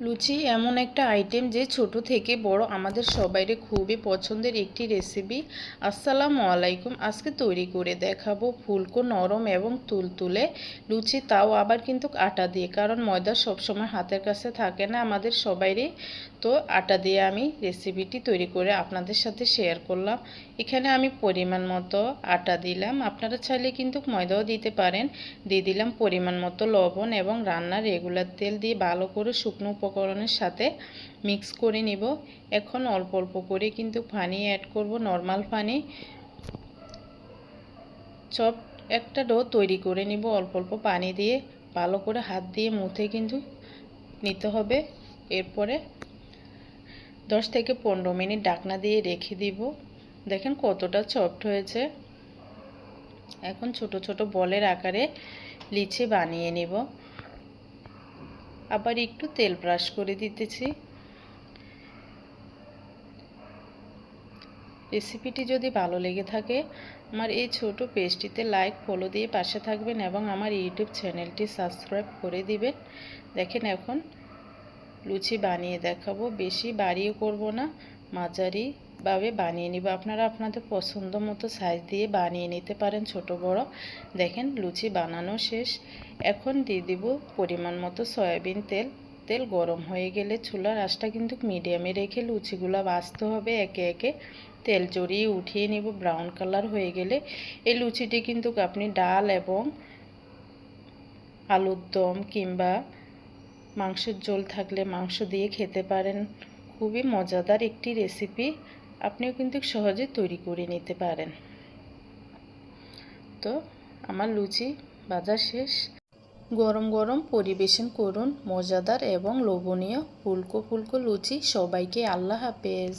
লুচি এমন একটা আইটেম যে ছোট থেকে বড় আমাদের সবাইরে খুবই পছন্দের একটি রেসিপি আসসালামু আলাইকুম। আজকে তৈরি করে দেখাবো ফুলকো নরম এবং তুলতুলে লুচি। তাও আবার কিন্তু আটা দিয়ে, কারণ ময়দা সবসময় হাতের কাছে থাকে না আমাদের সবাইরই। তো আটা দিয়ে আমি রেসিপিটি তৈরি করে আপনাদের সাথে শেয়ার করলাম। এখানে আমি পরিমাণ মতো আটা দিলাম। আপনারা চাইলে কিন্তু ময়দাও দিতে পারেন। দিয়ে দিলাম পরিমাণ মতো লবণ এবং রান্নার রেগুলার তেল দিয়ে ভালো করে শুকনো উপকরণের সাথে মিক্স করে নিব। এখন অল্প অল্প করে কিন্তু পানি অ্যাড করব নর্মাল পানি। চপ একটা ডো তৈরি করে নিব, অল্প অল্প পানি দিয়ে। ভালো করে হাত দিয়ে মুথে কিন্তু নিতে হবে। এরপরে দশ থেকে পনেরো মিনিট ডাকনা দিয়ে রেখে দিব। দেখেন কতটা সফট হয়েছে। এখন ছোট ছোট বলের আকারে লিচি বানিয়ে নিব। আবার একটু তেল ব্রাশ করে দিতেছি। রেসিপিটি যদি ভালো লেগে থাকে, আমার এই ছোট পেজটিতে লাইক, ফলো দিয়ে পাশে থাকবেন এবং আমার ইউটিউব চ্যানেলটি সাবস্ক্রাইব করে দিবেন। দেখেন এখন লুচি বানিয়ে দেখাবো। বেশি বাড়িয়ে করব না মাঝারিভাবে বানিয়ে নিব। আপনারা আপনাদের পছন্দ মতো সাইজ দিয়ে বানিয়ে নিতে পারেন ছোট বড়। দেখেন লুচি বানানো শেষ। এখন দিয়ে দিব পরিমাণ মতো সয়াবিন তেল। তেল গরম হয়ে গেলে চুলার আঁচটা কিন্তু মিডিয়ামে রেখে লুচিগুলো বাছতে হবে একে একে। তেল জড়িয়ে উঠিয়ে নিব ব্রাউন কালার হয়ে গেলে। এই লুচিটি কিন্তু আপনি ডাল এবং আলুর দম কিংবা মাংসের ঝোল থাকলে মাংস দিয়ে খেতে পারেন। খুবই মজাদার একটি রেসিপি আপনিও কিন্তু সহজে তৈরি করে নিতে পারেন। তো আমার লুচি বাজার শেষ। গরম গরম পরিবেশন করুন মজাদার এবং লোভনীয় ফুলকো ফুলকো লুচি। সবাইকে আল্লাহ হাফেজ।